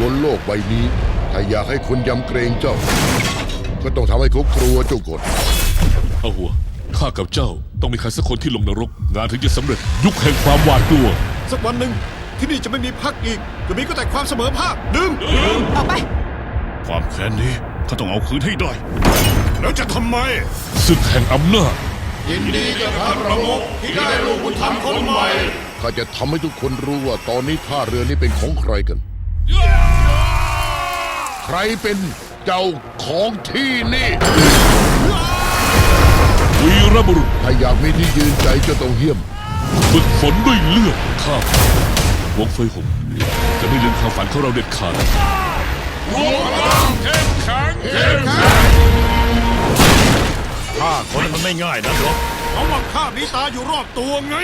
บนโลกใบนี้ ถ้าอยากให้คนยำเกรงเจ้า ก็ต้องทำให้เขากลัวเจ้ากดเอาหัว ข้ากับเจ้าต้องมีใครสักคนที่ลงนรก งานถึงจะสำเร็จยุคแห่งความหวาดกลัว สักวันหนึ่งที่นี่จะไม่มีพักอีกจะมีก็แต่ความเสมอภาคดึงออกไป ความแค้นนี้ข้าต้องเอาคืนให้ได้ แล้วจะทำไมศึกแห่งอำนาจยินดีกับท่านประมุขที่ได้ลูกบุญธรรมคนใหม่ข้าจะทำให้ทุกคนรู้ว่าตอนนี้ท่าเรือนี้เป็นของใครกันใค รเป็นเจ้าของที่นี่วีรบุรุษถ้าอยากมีที่ยืนใจจะต้องเหี้ยม ฝึกฝนด้วยเลือดข้าหวงเฟยหงจะไม่ลืมความฝันของเราเด็ดขาดรวมพลังเข้มแข็งเข้มแข็งฆ่าคนมันไม่ง่ายนะหรอกเพราะว่าข้ามีตาอยู่รอบตัวไง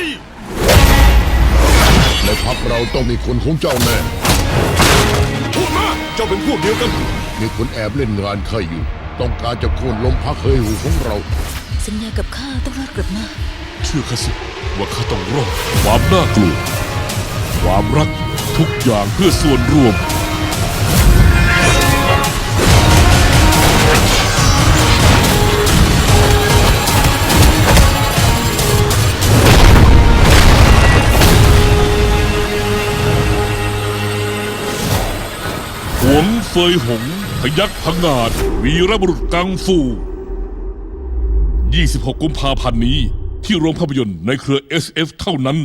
ในพักเราต้องมีคนของเจ้าแน่พูดมา เจ้าเป็นพวกเดียวกัน มีคนแอบเล่นงานข้าอยู่ ต้องการจะโค่นล้มพักเฮยหูของเรา สัญญากับข้าต้องรอดกลับมา เชื่อข้าสิว่าข้าต้องรอดความน่ากลัว ความรักทุกอย่างเพื่อส่วนรวม ยหง พยักพังงาด วีรบุรุษกังฟู 26 กุมภาพันธ์นี้ที่โรงภาพยนตร์ในเครือ SF เท่านั้น